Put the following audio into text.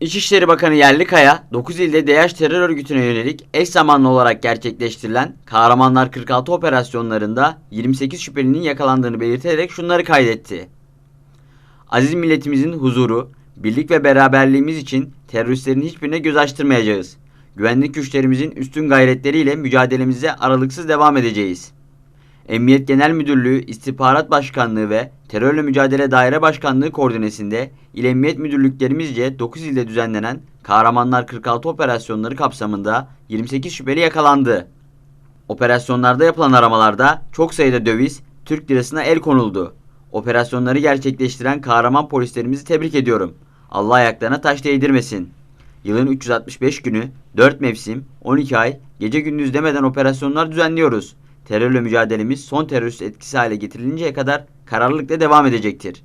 İçişleri Bakanı Yerlikaya, 9 ilde DH terör örgütüne yönelik eş zamanlı olarak gerçekleştirilen Kahramanlar 46 operasyonlarında 28 şüphelinin yakalandığını belirterek şunları kaydetti. Aziz milletimizin huzuru, birlik ve beraberliğimiz için teröristlerin hiçbirine göz açtırmayacağız. Güvenlik güçlerimizin üstün gayretleriyle mücadelemize aralıksız devam edeceğiz. Emniyet Genel Müdürlüğü, İstihbarat Başkanlığı ve Terörle Mücadele Daire Başkanlığı koordinesinde İl Emniyet Müdürlüklerimizce 9 ilde düzenlenen Kahramanlar 46 operasyonları kapsamında 28 şüpheli yakalandı. Operasyonlarda yapılan aramalarda çok sayıda döviz, Türk lirasına el konuldu. Operasyonları gerçekleştiren kahraman polislerimizi tebrik ediyorum. Allah ayaklarına taş değdirmesin. Yılın 365 günü, 4 mevsim, 12 ay, gece gündüz demeden operasyonlar düzenliyoruz. Terörle mücadelemiz son terörist etkisi hale getirilinceye kadar kararlılıkla devam edecektir.